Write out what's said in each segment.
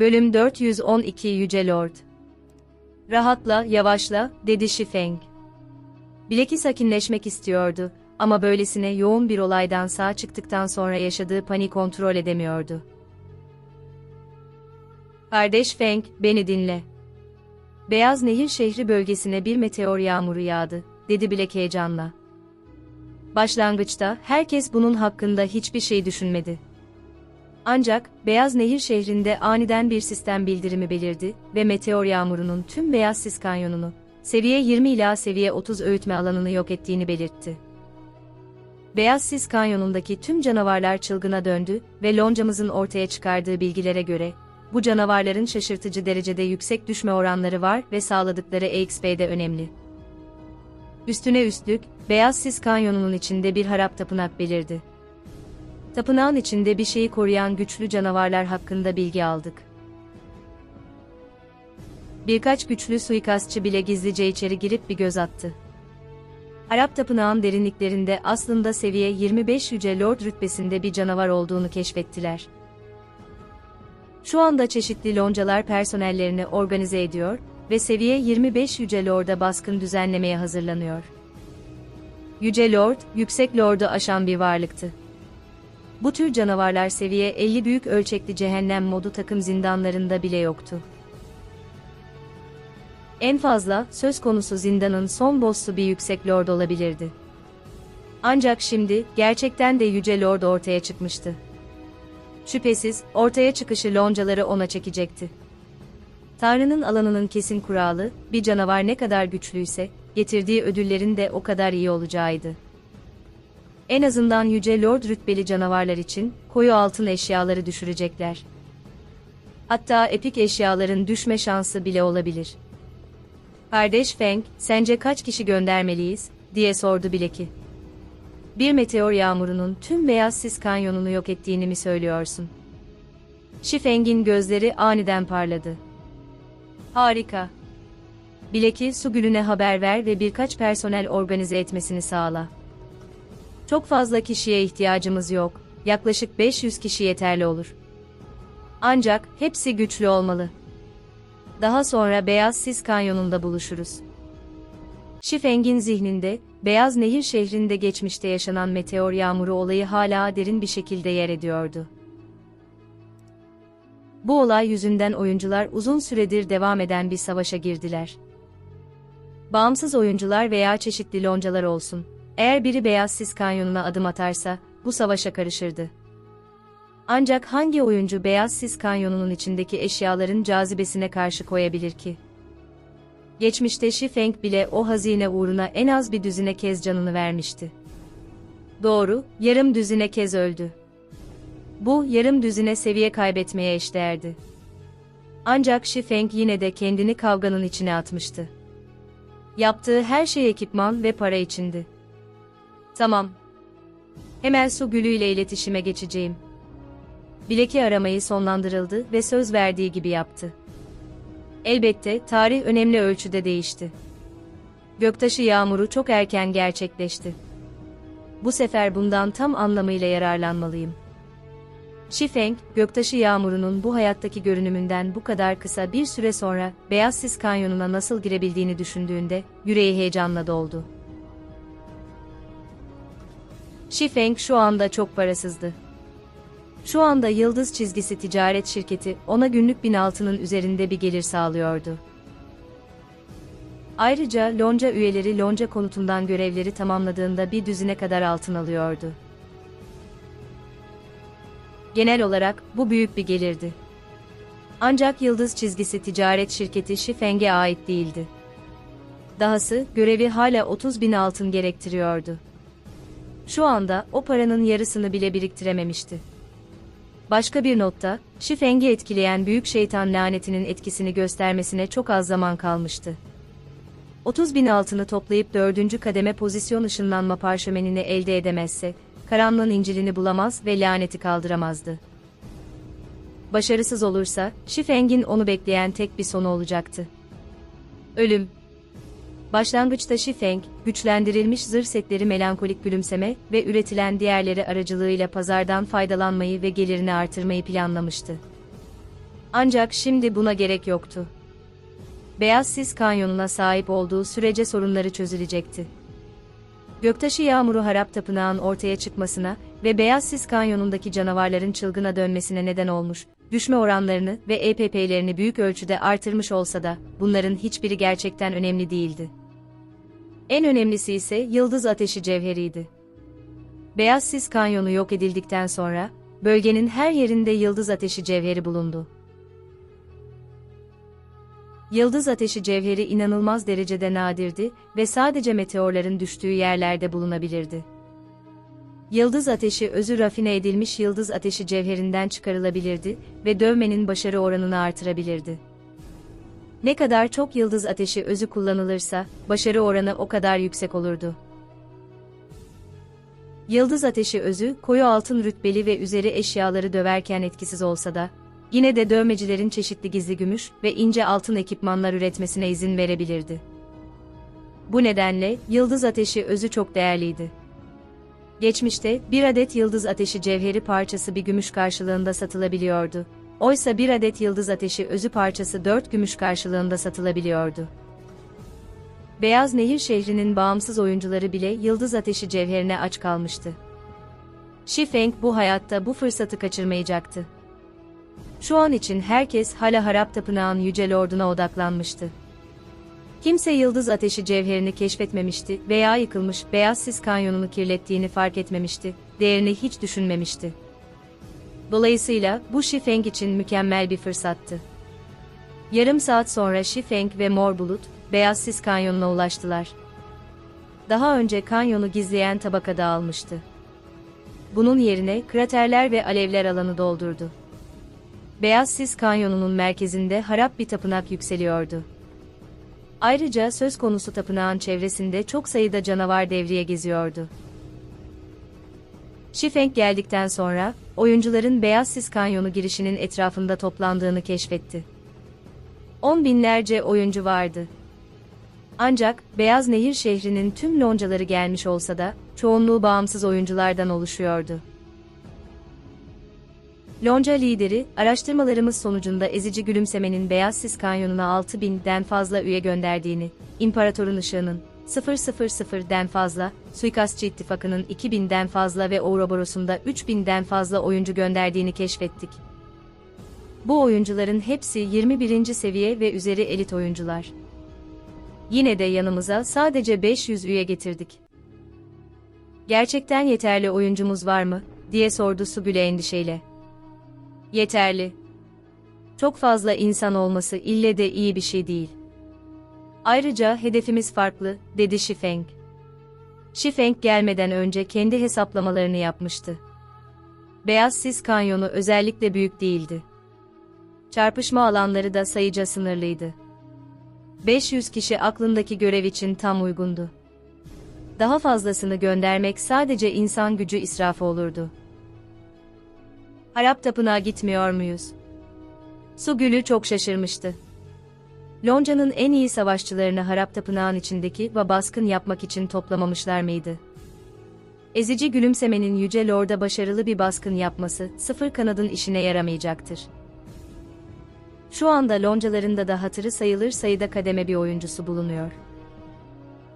Bölüm 412 Yüce Lord Rahatla, yavaşla, dedi Şifeng. Bileki sakinleşmek istiyordu ama böylesine yoğun bir olaydan sağ çıktıktan sonra yaşadığı panik kontrol edemiyordu. Kardeş Feng, beni dinle. Beyaz Nehir şehri bölgesine bir meteor yağmuru yağdı, dedi Bilek heyecanla. Başlangıçta herkes bunun hakkında hiçbir şey düşünmedi. Ancak, Beyaz Nehir şehrinde aniden bir sistem bildirimi belirdi ve meteor yağmurunun tüm Beyaz Sis Kanyonu'nu, seviye 20 ila seviye 30 öğütme alanını yok ettiğini belirtti. Beyaz Sis Kanyonu'ndaki tüm canavarlar çılgına döndü ve loncamızın ortaya çıkardığı bilgilere göre, bu canavarların şaşırtıcı derecede yüksek düşme oranları var ve sağladıkları EXP de önemli. Üstüne üstlük, Beyaz Sis Kanyonu'nun içinde bir harap tapınak belirdi. Tapınağın içinde bir şeyi koruyan güçlü canavarlar hakkında bilgi aldık. Birkaç güçlü suikastçı bile gizlice içeri girip bir göz attı. Arap tapınağın derinliklerinde aslında seviye 25 Yüce Lord rütbesinde bir canavar olduğunu keşfettiler. Şu anda çeşitli loncalar personellerini organize ediyor ve seviye 25 Yüce Lord'a baskın düzenlemeye hazırlanıyor. Yüce Lord, Yüksek Lord'u aşan bir varlıktı. Bu tür canavarlar seviye 50 büyük ölçekli cehennem modu takım zindanlarında bile yoktu. En fazla, söz konusu zindanın son boss'u bir yüksek lord olabilirdi. Ancak şimdi, gerçekten de yüce lord ortaya çıkmıştı. Şüphesiz, ortaya çıkışı loncaları ona çekecekti. Tanrı'nın alanının kesin kuralı, bir canavar ne kadar güçlüyse, getirdiği ödüllerin de o kadar iyi olacağıydı. En azından Yüce Lord rütbeli canavarlar için, koyu altın eşyaları düşürecekler. Hatta epik eşyaların düşme şansı bile olabilir. Kardeş Feng, sence kaç kişi göndermeliyiz, diye sordu Bileki. Bir meteor yağmurunun tüm Beyaz Sis Kanyonu'nu yok ettiğini mi söylüyorsun? Şifeng'in gözleri aniden parladı. Harika. Bileki su gülüne haber ver ve birkaç personel organize etmesini sağla. Çok fazla kişiye ihtiyacımız yok, yaklaşık 500 kişi yeterli olur. Ancak hepsi güçlü olmalı. Daha sonra Beyaz Sis Kanyonu'nda buluşuruz. Şifeng'in zihninde, Beyaz Nehir şehrinde geçmişte yaşanan meteor yağmuru olayı hala derin bir şekilde yer ediyordu. Bu olay yüzünden oyuncular uzun süredir devam eden bir savaşa girdiler. Bağımsız oyuncular veya çeşitli loncalar olsun, eğer biri Beyaz Sis Kanyonu'na adım atarsa, bu savaşa karışırdı. Ancak hangi oyuncu Beyaz Sis Kanyonu'nun içindeki eşyaların cazibesine karşı koyabilir ki? Geçmişte Şifeng bile o hazine uğruna en az bir düzine kez canını vermişti. Doğru, yarım düzine kez öldü. Bu, yarım düzine seviye kaybetmeye eşdeğerdi. Ancak Şifeng yine de kendini kavganın içine atmıştı. Yaptığı her şey ekipman ve para içindi. Tamam. Hemen su gülüyle iletişime geçeceğim. Bileki aramayı sonlandırıldı ve söz verdiği gibi yaptı. Elbette tarih önemli ölçüde değişti. Göktaşı yağmuru çok erken gerçekleşti. Bu sefer bundan tam anlamıyla yararlanmalıyım. Şifeng, göktaşı yağmurunun bu hayattaki görünümünden bu kadar kısa bir süre sonra Beyaz Sis Kanyonu'na nasıl girebildiğini düşündüğünde yüreği heyecanla doldu. Şifeng şu anda çok parasızdı. Şu anda Yıldız Çizgisi Ticaret Şirketi ona günlük bin altının üzerinde bir gelir sağlıyordu. Ayrıca lonca üyeleri lonca konutundan görevleri tamamladığında bir düzine kadar altın alıyordu. Genel olarak bu büyük bir gelirdi. Ancak Yıldız Çizgisi Ticaret Şirketi Şifeng'e ait değildi. Dahası görevi hala 30 bin altın gerektiriyordu. Şu anda o paranın yarısını bile biriktirememişti. Başka bir notta, Şifeng'i etkileyen büyük şeytan lanetinin etkisini göstermesine çok az zaman kalmıştı. 30 bin altını toplayıp dördüncü kademe pozisyon ışınlanma parşömenini elde edemezse, karanlığın incilini bulamaz ve laneti kaldıramazdı. Başarısız olursa, Şifeng'in onu bekleyen tek bir sonu olacaktı. Ölüm. Başlangıçta Şifeng, güçlendirilmiş zırh setleri melankolik gülümseme ve üretilen diğerleri aracılığıyla pazardan faydalanmayı ve gelirini artırmayı planlamıştı. Ancak şimdi buna gerek yoktu. Beyaz Sis Kanyonu'na sahip olduğu sürece sorunları çözülecekti. Göktaşı yağmuru harap tapınağın ortaya çıkmasına ve Beyaz Sis Kanyonu'ndaki canavarların çılgına dönmesine neden olmuş, düşme oranlarını ve EPP'lerini büyük ölçüde artırmış olsa da, bunların hiçbiri gerçekten önemli değildi. En önemlisi ise yıldız ateşi cevheriydi. Beyaz Sis Kanyonu yok edildikten sonra, bölgenin her yerinde yıldız ateşi cevheri bulundu. Yıldız ateşi cevheri inanılmaz derecede nadirdi ve sadece meteorların düştüğü yerlerde bulunabilirdi. Yıldız ateşi özü rafine edilmiş yıldız ateşi cevherinden çıkarılabilirdi ve dövmenin başarı oranını artırabilirdi. Ne kadar çok yıldız ateşi özü kullanılırsa, başarı oranı o kadar yüksek olurdu. Yıldız ateşi özü, koyu altın rütbeli ve üzeri eşyaları döverken etkisiz olsa da, yine de dövmecilerin çeşitli gizli gümüş ve ince altın ekipmanlar üretmesine izin verebilirdi. Bu nedenle, yıldız ateşi özü çok değerliydi. Geçmişte, bir adet yıldız ateşi cevheri parçası bir gümüş karşılığında satılabiliyordu. Oysa bir adet yıldız ateşi özü parçası 4 gümüş karşılığında satılabiliyordu. Beyaz Nehir şehrinin bağımsız oyuncuları bile yıldız ateşi cevherine aç kalmıştı. Şifeng bu hayatta bu fırsatı kaçırmayacaktı. Şu an için herkes hala harap tapınağın yüce lorduna odaklanmıştı. Kimse yıldız ateşi cevherini keşfetmemişti veya yıkılmış beyaz sis kanyonunu kirlettiğini fark etmemişti, değerini hiç düşünmemişti. Dolayısıyla bu Şifeng için mükemmel bir fırsattı. Yarım saat sonra Şifeng ve Mor Bulut, Beyaz Sis Kanyonu'na ulaştılar. Daha önce kanyonu gizleyen tabaka dağılmıştı. Bunun yerine kraterler ve alevler alanı doldurdu. Beyaz Sis Kanyonu'nun merkezinde harap bir tapınak yükseliyordu. Ayrıca söz konusu tapınağın çevresinde çok sayıda canavar devriye geziyordu. Şifeng geldikten sonra, oyuncuların Beyaz Sis Kanyonu girişinin etrafında toplandığını keşfetti. On binlerce oyuncu vardı. Ancak, Beyaz Nehir şehrinin tüm loncaları gelmiş olsa da, çoğunluğu bağımsız oyunculardan oluşuyordu. Lonca lideri, araştırmalarımız sonucunda ezici gülümsemenin Beyaz Sis Kanyonu'na 6000'den fazla üye gönderdiğini, İmparatorun Işığı'nın, 000'den fazla, Suikastçı İttifakı'nın 2000'den fazla ve Ouroboros'un da 3000'den fazla oyuncu gönderdiğini keşfettik. Bu oyuncuların hepsi 21. seviye ve üzeri elit oyuncular. Yine de yanımıza sadece 500 üye getirdik. Gerçekten yeterli oyuncumuz var mı, diye sordu Subüle endişeyle. Yeterli. Çok fazla insan olması ille de iyi bir şey değil. Ayrıca hedefimiz farklı, dedi Şifeng. Şifeng gelmeden önce kendi hesaplamalarını yapmıştı. Beyaz Sis Kanyonu özellikle büyük değildi. Çarpışma alanları da sayıca sınırlıydı. 500 kişi aklındaki görev için tam uygundu. Daha fazlasını göndermek sadece insan gücü israfı olurdu. Harap Tapınağa gitmiyor muyuz? Su Gülü çok şaşırmıştı. Lonca'nın en iyi savaşçılarını Harap Tapınağı'nın içindeki ve baskın yapmak için toplamamışlar mıydı? Ezici gülümsemenin Yüce Lord'a başarılı bir baskın yapması, sıfır kanadın işine yaramayacaktır. Şu anda loncalarında da hatırı sayılır sayıda kademe bir oyuncusu bulunuyor.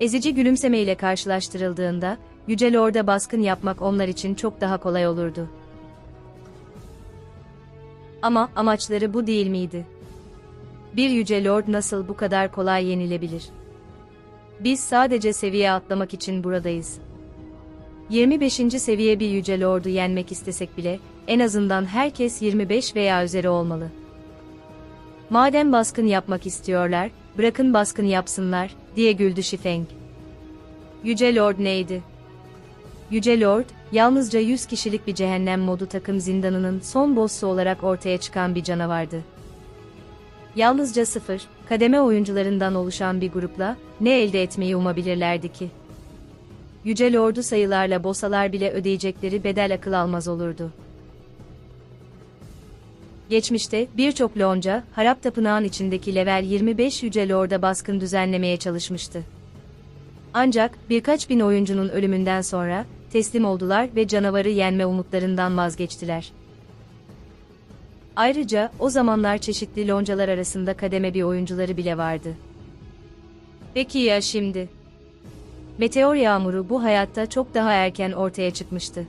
Ezici gülümseme ile karşılaştırıldığında, Yüce Lord'a baskın yapmak onlar için çok daha kolay olurdu. Ama amaçları bu değil miydi? Bir Yüce Lord nasıl bu kadar kolay yenilebilir? Biz sadece seviye atlamak için buradayız. 25. seviye bir Yüce Lord'u yenmek istesek bile, en azından herkes 25 veya üzeri olmalı. Madem baskın yapmak istiyorlar, bırakın baskın yapsınlar, diye güldü Şifeng. Yüce Lord neydi? Yüce Lord, yalnızca 100 kişilik bir cehennem modu takım zindanının son boss'u olarak ortaya çıkan bir canavardı. Yalnızca sıfır, kademe oyuncularından oluşan bir grupla, ne elde etmeyi umabilirlerdi ki? Yüce Lord'u sayılarla bosalar bile ödeyecekleri bedel akıl almaz olurdu. Geçmişte birçok lonca, harap tapınağın içindeki level 25 Yüce Lord'a baskın düzenlemeye çalışmıştı. Ancak birkaç bin oyuncunun ölümünden sonra teslim oldular ve canavarı yenme umutlarından vazgeçtiler. Ayrıca o zamanlar çeşitli loncalar arasında kademe bir oyuncuları bile vardı. Peki ya şimdi? Meteor yağmuru bu hayatta çok daha erken ortaya çıkmıştı.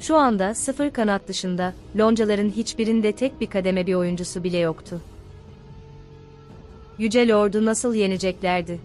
Şu anda sıfır kanat dışında, loncaların hiçbirinde tek bir kademe bir oyuncusu bile yoktu. Yüce Lord'u nasıl yeneceklerdi?